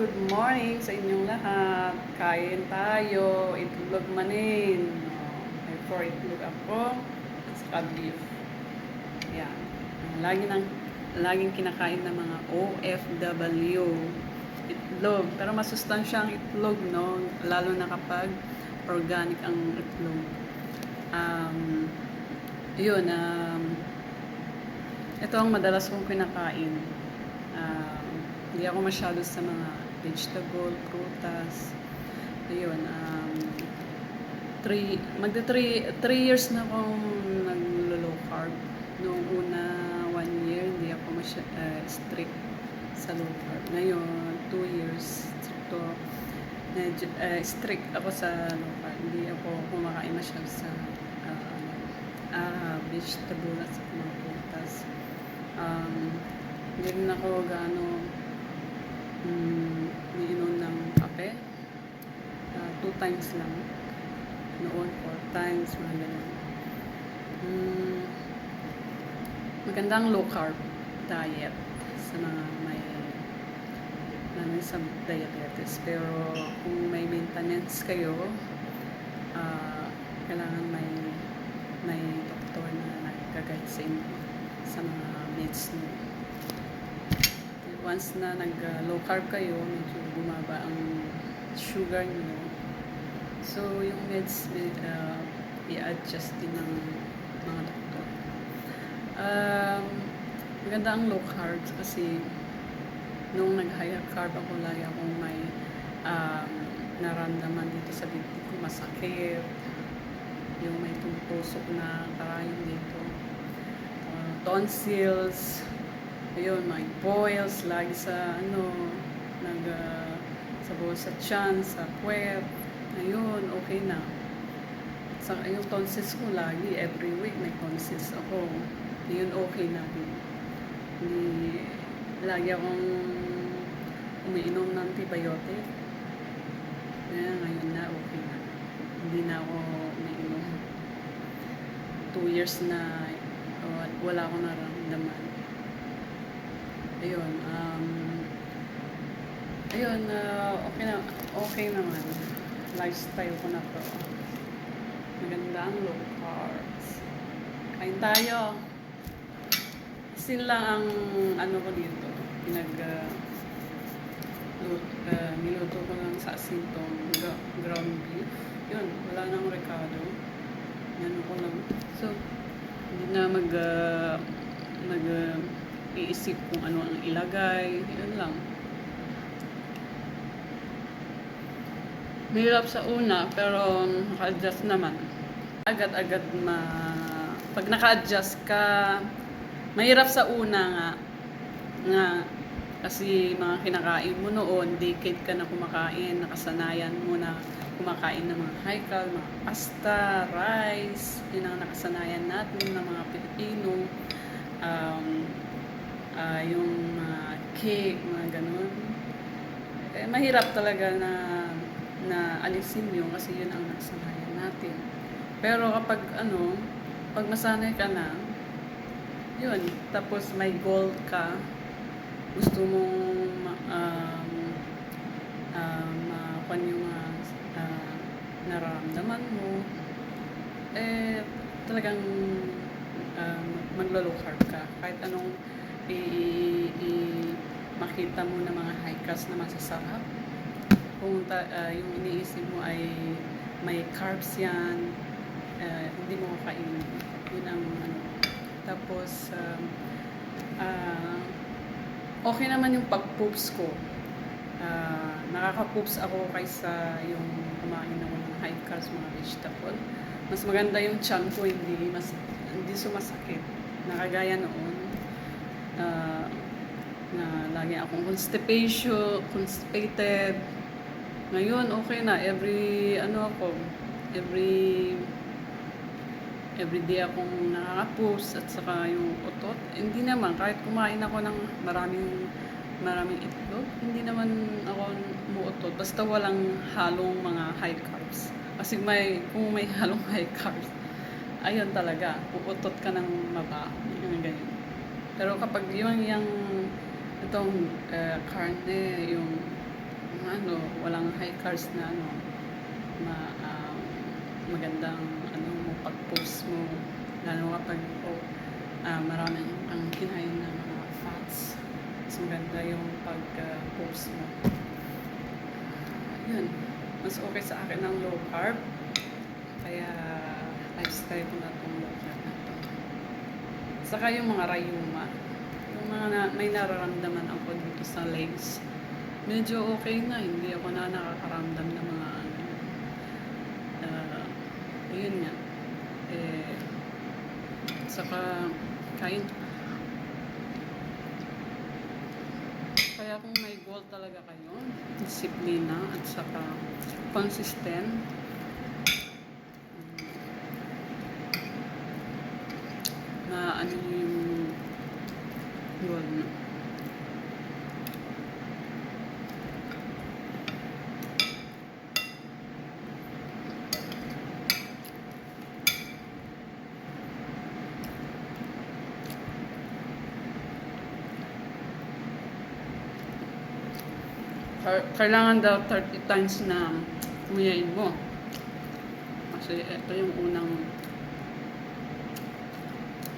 good morning sa inyong lahat. Kain tayo, itlog manin. May for itlog ako at saka beef. Yan. Ang Lagi nang laging kinakain ng mga OFW. Itlog. Pero masustansya ang itlog, no? Lalo na kapag organic ang itlog. Um, yun, um, ito ang madalas kong kinakain. Um, hindi ako masyado sa mga vegetable, prutas. Ayun, um, three, magda three, three years na akong naglo-low carb. Noong una, one year, hindi ako masya, eh, strict sa low carb. Ngayon, two years, to, medyo, eh, strict ako sa low carb. Hindi ako kumakain masyado sa ano, ah, vegetable at sa mga prutas. Um, hindi rin ako gaano mm, two times lang. Noon, four times, mga ganun. Mm, magandang low carb diet sa mga may ano sa diabetes. Pero kung may maintenance kayo, ah, kailangan may may doktor na nag-guide sa inyo sa mga meds niyo. Once na nag-low carb kayo, medyo bumaba ang sugar niyo. So, yung meds, uh, i-adjust din ng mga doktor. Um, maganda ang low carbs kasi nung nag-high carb ako, lagi akong may um, naramdaman dito sa bibig ko, masakit, yung may tutusok na karayom dito, uh, tonsils, ayun, may boils, lagi sa ano, nag, uh, sa buo sa tiyan, sa puwet, ayun, okay na. Sa, yung tonsils ko lagi, every week may tonsils ako. Yun okay na din. Hindi, lagi akong umiinom ng antibiotic. Kaya ngayon na, okay na. Hindi na ako umiinom. Two years na uh, wala akong naramdaman. Ayun, um, ayun, uh, okay na, okay naman. Lifestyle ko na to. Maganda ang low carbs. Kain tayo. Sin lang ang ano ko dito. Pinag uh, lut, uh, niluto ko lang sa asin tong gra- ground beef. Yun, wala nang recado. Yan ko lang. So, hindi na mag uh, mag uh, iisip kung ano ang ilagay. Yun lang. Mahirap sa una, pero naka-adjust naman. Agad-agad ma... Pag naka-adjust ka, mahirap sa una nga. Nga, kasi mga kinakain mo noon, decade ka na kumakain, nakasanayan mo na kumakain ng mga high carb, mga pasta, rice, yun ang nakasanayan natin ng mga Pilipino. Um, ah, yung mga cake, mga ganun. Eh, mahirap talaga na na alisin yun kasi yun ang nakasanayan natin. Pero kapag ano, pag masanay ka na, yun, tapos may goal ka, gusto mong um, um, makuha yung mga uh, nararamdaman mo, eh, talagang um, maglo-low carb ka. Kahit anong i- i- makita mo na mga high carbs na masasarap, kung ta- ah, yung iniisip mo ay may carbs yan, ah, hindi mo kakainin. Yun ang ano. Tapos, um, ah, okay naman yung pag-poops ko. Ah, nakaka-poops ako kaysa yung kumain ng high carbs, mga vegetable. Mas maganda yung chan ko, hindi, mas, hindi sumasakit. Nakagaya noon. ah, na lagi akong constipation, constipated, ngayon, okay na. Every, ano ako, every, every day akong nakaka-post at saka yung utot. Hindi naman, kahit kumain ako ng maraming, maraming itlog, hindi naman ako umuutot. Basta walang halong mga high carbs. Kasi may, kung may halong high carbs, ayun talaga, uutot ka ng mabaho. Yung ganyan. Pero kapag yung, yung, itong uh, karne, yung ano, walang high carbs na ano, ma, um, magandang ano mo pag-post mo. Lalo kapag oh, ah, maraming ang kinain ng mga fats. Mas maganda yung pag-post mo. Yun. Mas okay sa akin ang low carb. Kaya lifestyle ko na itong low carb saka yung mga rayuma. Yung mga na, may nararamdaman ako dito sa legs medyo okay na hindi ako na nakakaramdam ng mga ano. Uh, ayun nga. Eh saka kain. Kaya kung may goal talaga kayo disiplina at saka consistent. Mm, na ano yung goal mo kailangan daw 30 times na umuyain mo. Kasi ito yung unang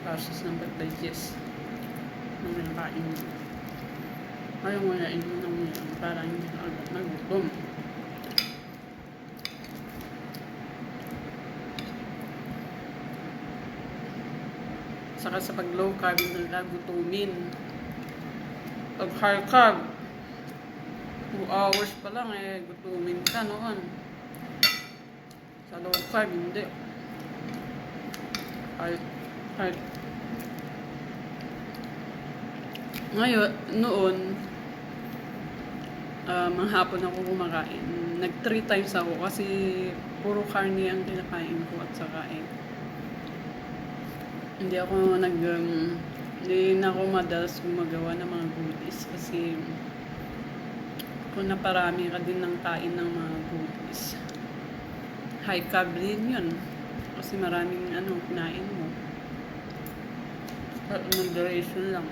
process ng pag-digest ng pinakain mo. Ayaw nguyain mo ng nguyain para hindi ka agad nagutom. Saka sa pag low carb, hindi ka gutumin. Pag high carb, 2 hours pa lang eh, gutumin ka noon. Sa low carb, hindi. Kahit, kahit, ngayon, noon, ah, mga hapon ako kumakain. Nag 3 times ako kasi puro karne ang kinakain ko at saka eh, hindi ako nag, um, hindi na ako madalas gumagawa ng mga goodies kasi kung naparami ka din ng kain ng mga goodies. High carb din yun. Kasi maraming ano, kinain mo. Pero moderation lang.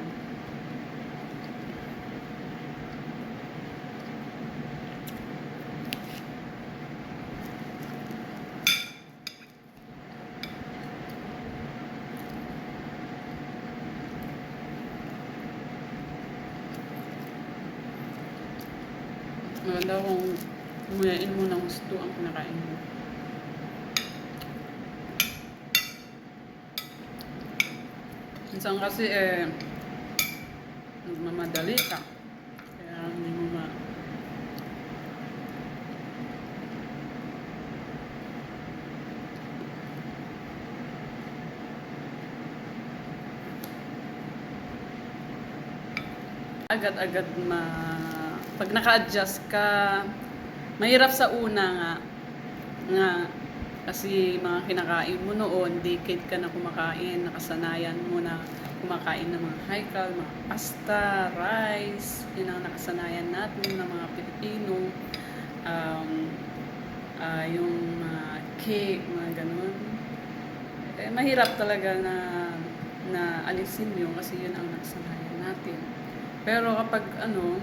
Maganda kung umuyain mo ng gusto ang kinakain mo. Minsan kasi eh, mamadali ka. Kaya hindi mo ma... Agad-agad ma... Pag naka-adjust ka, mahirap sa una nga, nga kasi mga kinakain mo noon, decade ka na kumakain, nakasanayan mo na kumakain ng mga high carb, mga pasta, rice, yun ang nakasanayan natin ng mga Pilipino. Um, ah, yung mga cake, mga ganun. Eh, mahirap talaga na na alisin yun kasi yun ang nakasanayan natin. Pero kapag ano,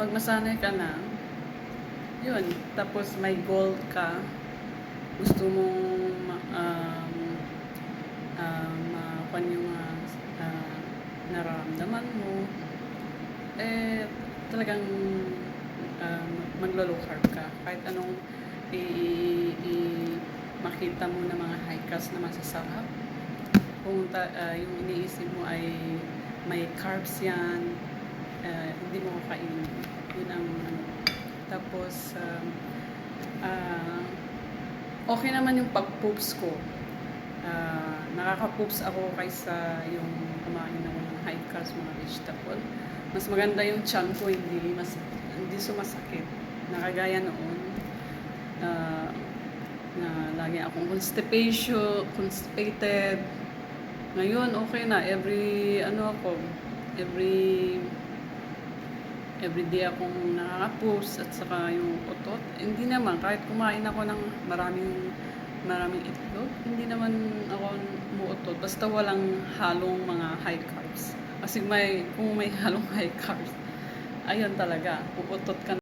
pag masanay ka na, yun, tapos may goal ka, gusto mong um, um, makuha yung mga uh, nararamdaman mo, eh, talagang um, maglo-low carb ka. Kahit anong i, i- makita mo na mga high carbs na masasarap, kung ta- ah, yung iniisip mo ay may carbs yan, ah, hindi mo kakainin. Yun ang ano. Tapos, um, ah, okay naman yung pag-poops ko. Ah, nakaka-poops ako kaysa yung kumain ako ng high carbs, mga vegetable. Mas maganda yung chan ko, hindi, mas, hindi sumasakit. Nakagaya noon, ah, na lagi akong constipation, constipated. Ngayon, okay na. Every, ano ako, every, every day akong nakaka-post at saka yung utot. Hindi naman, kahit kumain ako ng maraming, maraming itlog, hindi naman ako muutot. Basta walang halong mga high carbs. Kasi may, kung may halong high carbs, ayun talaga, uutot ka